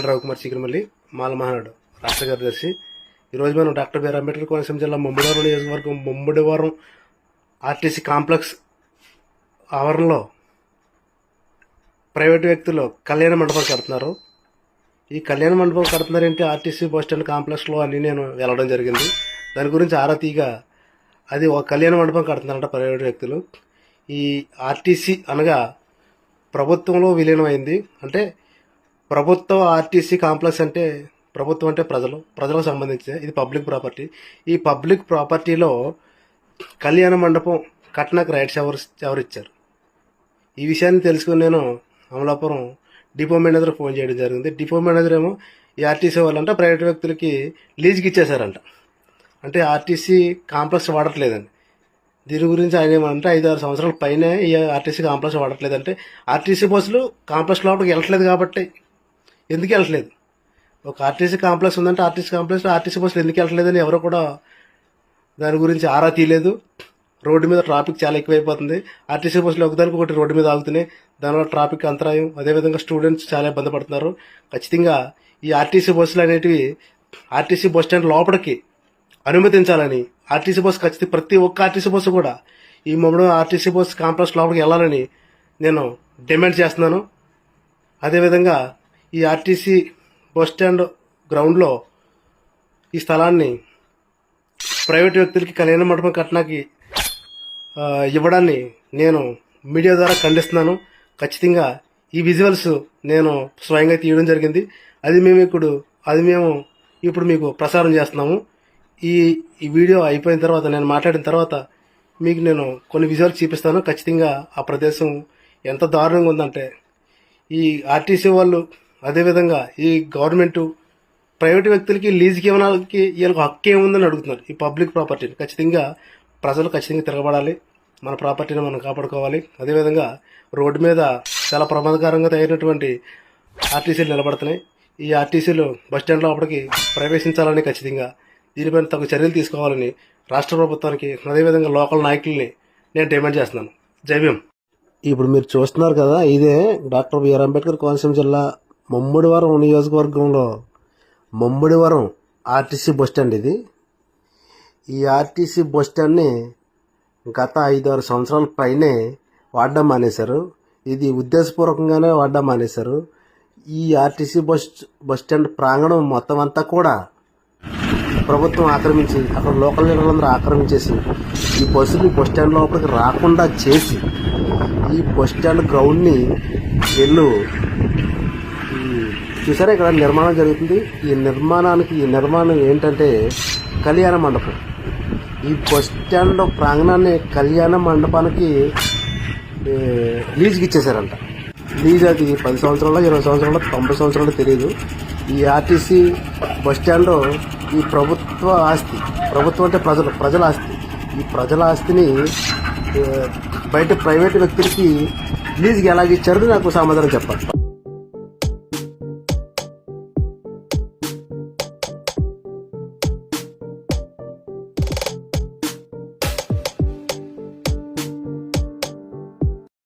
నేను రవికుమార్ చికెనమల్లి మాల మహానాడు రాష్ట్ర కార్యదర్శి. ఈరోజు మనం డాక్టర్ బిఆర్ అంబేద్కర్ కోనసీమ జిల్లా ముమ్మడివరం నియోజకవర్గం ముమ్మడివరం ఆర్టీసీ కాంప్లెక్స్ ఆవరణలో ప్రైవేట్ వ్యక్తులు కళ్యాణ మండపం కడుతున్నారు. ఈ కళ్యాణ మండపం కడుతున్నారంటే? ఆర్టీసీ బస్ స్టాండ్ కాంప్లెక్స్లో అని నేను వెళ్ళడం జరిగింది. దాని గురించి ఆరా తీగా అది ఒక కళ్యాణ మండపం కడుతున్నారంట ప్రైవేట్ వ్యక్తులు. ఈ ఆర్టీసీ అనగా ప్రభుత్వంలో విలీనమైంది. అంటే ప్రభుత్వ ఆర్టీసీ కాంప్లెక్స్ అంటే ప్రభుత్వం అంటే ప్రజలు ప్రజలకు సంబంధించి ఇది పబ్లిక్ ప్రాపర్టీ. ఈ పబ్లిక్ ప్రాపర్టీలో కళ్యాణ మండపం కట్నకు రైట్స్ ఎవరు ఎవరు ఇచ్చారు? ఈ విషయాన్ని తెలుసుకుని నేను అమలాపురం డిపో మేనేజర్ ఫోన్ చేయడం జరిగింది. డిపో మేనేజర్ ఏమో ఈ ఆర్టీసీ వాళ్ళంట ప్రైవేట్ వ్యక్తులకి లీజ్కి ఇచ్చేశారంట. అంటే ఆర్టీసీ కాంప్లెక్స్ వాడట్లేదండి. దీని గురించి ఆయన ఏమంటే ఐదు ఆరు సంవత్సరాల పైన ఈ ఆర్టీసీ కాంప్లెక్స్ వాడట్లేదంటే ఆర్టీసీ బస్సులు కాంప్లెక్స్ లోపలికి వెళ్ళట్లేదు కాబట్టి ఎందుకు వెళ్ళట్లేదు? ఒక ఆర్టీసీ కాంప్లెక్స్ ఉందంటే ఆర్టీసీ కాంప్లెక్స్ ఆర్టీసీ బస్సులు ఎందుకు వెళ్ళట్లేదని ఎవరు కూడా దాని గురించి ఆరా తీయలేదు. రోడ్డు మీద ట్రాఫిక్ చాలా ఎక్కువైపోతుంది. ఆర్టీసీ బస్సులు ఒకదానికి ఒకటి రోడ్డు మీద ఆగుతున్నాయి. దానివల్ల ట్రాఫిక్ అంతరాయం అదేవిధంగా స్టూడెంట్స్ చాలా ఇబ్బంది పడుతున్నారు. ఖచ్చితంగా ఈ ఆర్టీసీ బస్సులు అనేటివి ఆర్టీసీ బస్ స్టాండ్ లోపలికి అనుమతించాలని ఆర్టీసీ బస్సు ఖచ్చితంగా ప్రతి ఒక్క ఆర్టీసీ బస్సు కూడా ఈ మమ్మడం ఆర్టీసీ బస్సు కాంప్లెక్స్ లోపలికి వెళ్ళాలని నేను డిమాండ్ చేస్తున్నాను. అదేవిధంగా ఈ ఆర్టీసీ బస్ స్టాండ్ గ్రౌండ్లో ఈ స్థలాన్ని ప్రైవేట్ వ్యక్తులకి కళ్యాణ మండపం కట్టడానికి ఇవ్వడాన్ని నేను మీడియా ద్వారా ఖండిస్తున్నాను. ఖచ్చితంగా ఈ విజువల్స్ నేను స్వయంగా తీయడం జరిగింది. అది మేము ఇప్పుడు అది మేము ఇప్పుడు మీకు ప్రసారం చేస్తున్నాము. ఈ ఈ వీడియో అయిపోయిన తర్వాత నేను మాట్లాడిన తర్వాత మీకు నేను కొన్ని విజువల్స్ చూపిస్తాను. ఖచ్చితంగా ఆ ప్రదేశం ఎంత దారుణంగా ఉందంటే ఈ ఆర్టీసీ వాళ్ళు అదేవిధంగా ఈ గవర్నమెంట్ ప్రైవేట్ వ్యక్తులకి లీజుకి ఇవ్వడానికి వీళ్ళకి హక్కు ఏముందని అడుగుతున్నారు. ఈ పబ్లిక్ ప్రాపర్టీని ఖచ్చితంగా ప్రజలు ఖచ్చితంగా తిరగబడాలి. మన ప్రాపర్టీని మనం కాపాడుకోవాలి. అదేవిధంగా రోడ్డు మీద చాలా ప్రమాదకరంగా తగినటువంటి ఆర్టీసీలు నిలబడుతున్నాయి. ఈ ఆర్టీసీలు బస్ స్టాండ్ లోపలికి ప్రవేశించాలని ఖచ్చితంగా దీనిపైన తగు చర్యలు తీసుకోవాలని రాష్ట్ర ప్రభుత్వానికి అదేవిధంగా లోకల్ నాయకుల్ని నేను డిమాండ్ చేస్తున్నాను. జైవ్యం ఇప్పుడు మీరు చూస్తున్నారు కదా ఇదే డాక్టర్ బిఆర్ అంబేద్కర్ కోనసీమ జిల్లా ముమ్మడివరం నియోజకవర్గంలో ముమ్మడివరం ఆర్టీసీ బస్ స్టాండ్ ఇది. ఈ ఆర్టీసీ బస్ స్టాండ్ని గత ఐదారు సంవత్సరాల పైనే వాడడం మానేశారు. ఇది ఉద్దేశపూర్వకంగానే వాడడం మానేశారు. ఈ ఆర్టీసీ బస్ బస్ స్టాండ్ ప్రాంగణం మొత్తం అంతా కూడా ప్రభుత్వం ఆక్రమించి అక్కడ లోకల్ లీడర్లందరూ ఆక్రమించేసి ఈ బస్సుని బస్ స్టాండ్ లోపలికి రాకుండా చేసి ఈ బస్ స్టాండ్ గ్రౌండ్ని వెళ్ళు చూసారా ఇక్కడ నిర్మాణం జరుగుతుంది. ఈ నిర్మాణానికి ఈ నిర్మాణం ఏంటంటే కళ్యాణ మండపం. ఈ బస్ స్టాండ్ ప్రాంగణాన్ని కళ్యాణ మండపానికి లీజుకి ఇచ్చేశారంట. లీజ్ అది పది సంవత్సరాలు ఇరవై సంవత్సరాలు తొంభై సంవత్సరాలు తెలియదు ఈ ఆర్టీసీ బస్ స్టాండ్ ఈ ప్రభుత్వ ఆస్తి ప్రభుత్వం అంటే ప్రజలు ప్రజల ఆస్తి. ఈ ప్రజల ఆస్తిని బయట ప్రైవేట్ వ్యక్తులకి లీజుకి ఎలాగిచ్చారో నాకు సమాధానం చెప్పాలి.